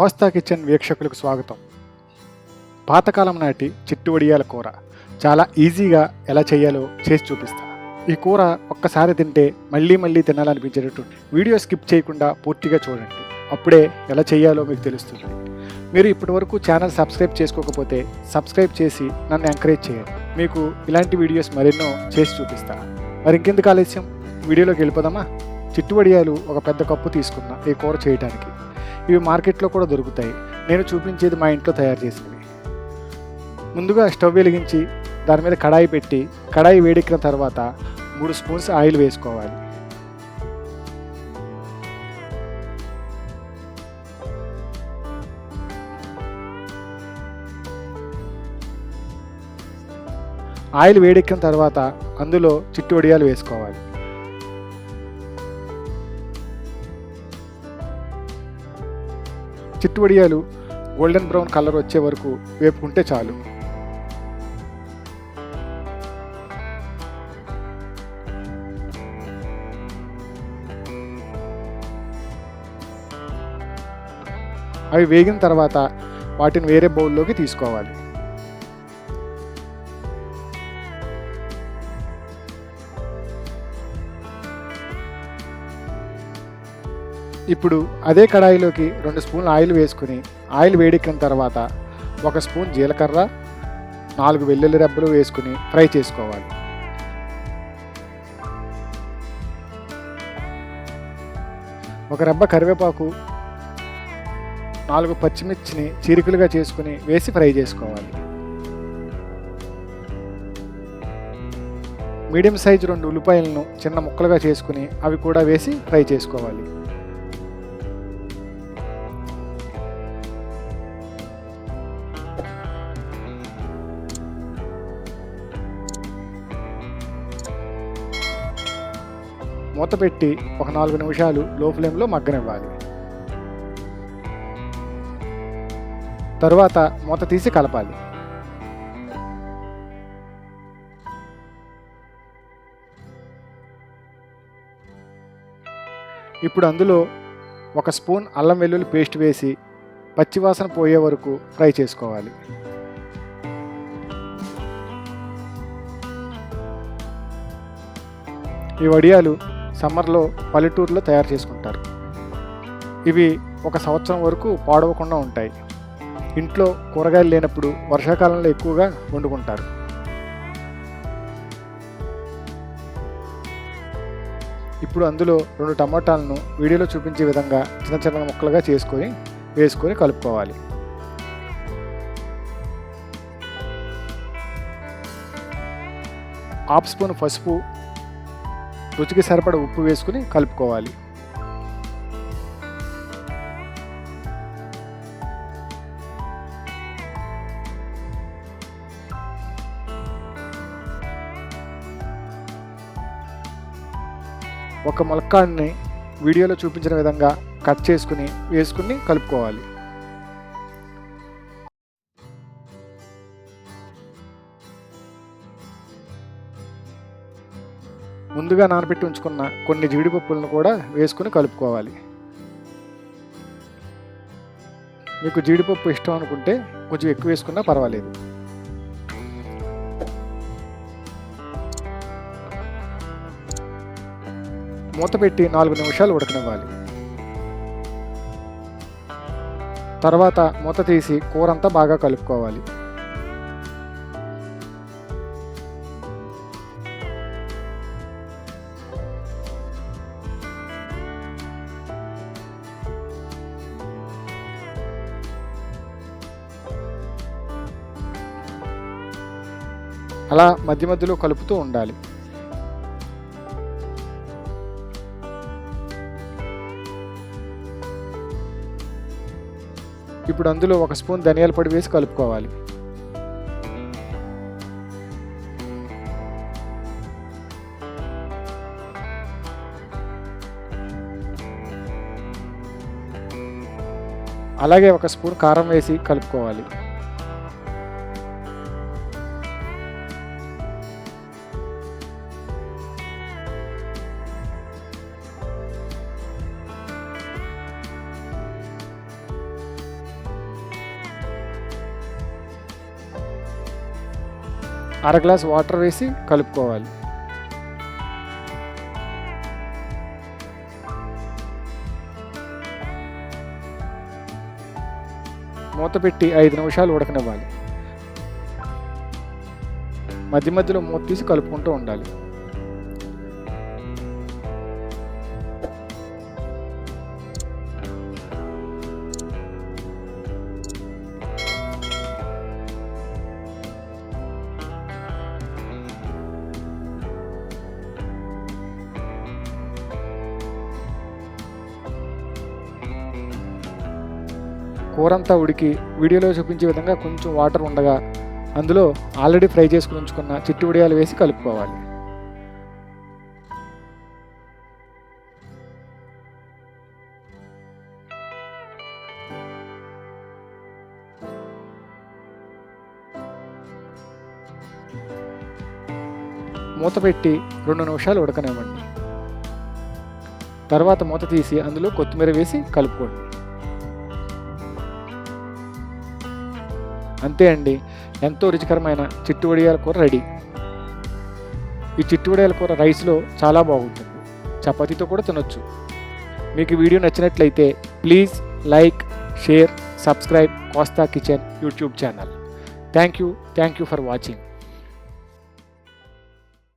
కోస్తా kitchen వీక్షకులకు స్వాగతం. పాతకాలం నాటి చిట్టు వడియాల కూర చాలా ఈజీగా ఎలా చేయాలో చేసి చూపిస్తా. ఈ కూర ఒక్కసారి తింటే మళ్ళీ మళ్ళీ తినాలనిపించేటటువంటి వీడియో స్కిప్ చేయకుండా పూర్తిగా చూడండి. అప్పుడే ఎలా చేయాలో మీకు తెలుస్తుంది. మీరు ఇప్పటివరకు ఛానల్ సబ్స్క్రైబ్ చేసుకోకపోతే సబ్స్క్రైబ్ చేసి నన్ను ఎంకరేజ్ చేయండి. మీకు ఇలాంటి వీడియోస్ మరెన్నో చేసి చూపిస్తా. మరి ఇంకెందుకు ఆలస్యం? వీడియోలోకి వెళ్ళిపోదామా? చిట్టు వడియాలు ఒక పెద్ద కప్పు తీసుకున్నా ఈ కూర చేయడానికి ఇవి మార్కెట్లో కూడా దొరుకుతాయి. నేను చూపించేది మా ఇంట్లో తయారు చేసినవి. ముందుగా స్టవ్ వెలిగించి దాని మీద కడాయి పెట్టి కడాయి వేడెక్కిన తర్వాత మూడు స్పూన్స్ ఆయిల్ వేసుకోవాలి. ఆయిల్ వేడెక్కిన తర్వాత అందులో చిట్టు వడియాలు వేసుకోవాలి. చిట్టు వడియాలు గోల్డెన్ బ్రౌన్ కలర్ వచ్చే వరకు వేపుకుంటే చాలు. అవి వేగిన తర్వాత వాటిని వేరే బౌల్లోకి తీసుకోవాలి. ఇప్పుడు అదే కడాయిలోకి రెండు స్పూన్లు ఆయిల్ వేసుకుని ఆయిల్ వేడెక్కిన తర్వాత ఒక స్పూన్ జీలకర్ర నాలుగు వెల్లుల్లి రెబ్బలు వేసుకుని ఫ్రై చేసుకోవాలి. ఒక రెబ్బ కరివేపాకు నాలుగు పచ్చిమిర్చిని చీరికలుగా చేసుకుని వేసి ఫ్రై చేసుకోవాలి. మీడియం సైజు రెండు ఉల్లిపాయలను చిన్న ముక్కలుగా చేసుకుని అవి కూడా వేసి ఫ్రై చేసుకోవాలి. మూత పెట్టి ఒక నాలుగు నిమిషాలు లో ఫ్లేమ్లో మగ్గనివ్వాలి. తరువాత మూత తీసి కలపాలి. ఇప్పుడు అందులో ఒక స్పూన్ అల్లం వెల్లుల్లి పేస్ట్ వేసి పచ్చివాసన పోయే వరకు ఫ్రై చేసుకోవాలి. ఈ వడియాలు సమ్మర్లో పల్లెటూరులో తయారు చేసుకుంటారు. ఇవి ఒక సంవత్సరం వరకు పాడవకుండా ఉంటాయి. ఇంట్లో కూరగాయలు లేనప్పుడు వర్షాకాలంలో ఎక్కువగా వండుకుంటారు. ఇప్పుడు అందులో రెండు టమాటాలను వీడియోలో చూపించే విధంగా చిన్న చిన్న ముక్కలుగా చేసుకొని వేసుకొని కలుపుకోవాలి. హాఫ్ స్పూన్ పసుపు రుచికి సరిపడ ఉప్పు వేసుకుని కలుపుకోవాలి. ఒక ములక్కాడిని వీడియోలో చూపించిన విధంగా కట్ చేసుకుని వేసుకుని కలుపుకోవాలి. ముందుగా నానబెట్టి ఉంచుకున్న కొన్ని జీడిపప్పులను కూడా వేసుకుని కలుపుకోవాలి. మీకు జీడిపప్పు ఇష్టం అనుకుంటే కొంచెం ఎక్కువ వేసుకున్నా పర్వాలేదు. మూత పెట్టి నాలుగు నిమిషాలు ఉడకనివ్వాలి. తర్వాత మూత తీసి కూర అంతా బాగా కలుపుకోవాలి. అలా మధ్య మధ్యలో కలుపుతూ ఉండాలి. ఇప్పుడు అందులో ఒక స్పూన్ ధనియాల పొడి వేసి కలుపుకోవాలి. అలాగే ఒక స్పూన్ కారం వేసి కలుపుకోవాలి. అర గ్లాస్ వాటర్ వేసి కలుపుకోవాలి. మూత పెట్టి ఐదు నిమిషాలు ఉడకనివ్వాలి. మధ్య మధ్యలో మూత తీసి కలుపుకుంటూ ఉండాలి. కూర అంతా ఉడికి వీడియోలో చూపించే విధంగా కొంచెం వాటర్ ఉండగా అందులో ఆల్రెడీ ఫ్రై చేసుకుని ఉంచుకున్న చిట్టి ఉడియాలు వేసి కలుపుకోవాలి. మూత పెట్టి రెండు నిమిషాలు ఉడకనివ్వండి. తర్వాత మూత తీసి అందులో కొత్తిమీర వేసి కలుపుకోండి. అంతే అండి. ఎంతో రుచికరమైన చిట్టు వడియాల కూర రెడీ. ఈ చిట్టు వడియాల కూర రైస్లో చాలా బాగుంటుంది. చపాతీతో కూడా తినొచ్చు. మీకు వీడియో నచ్చినట్లయితే please like share subscribe Kosta kitchen YouTube channel. Thank you thank you for watching.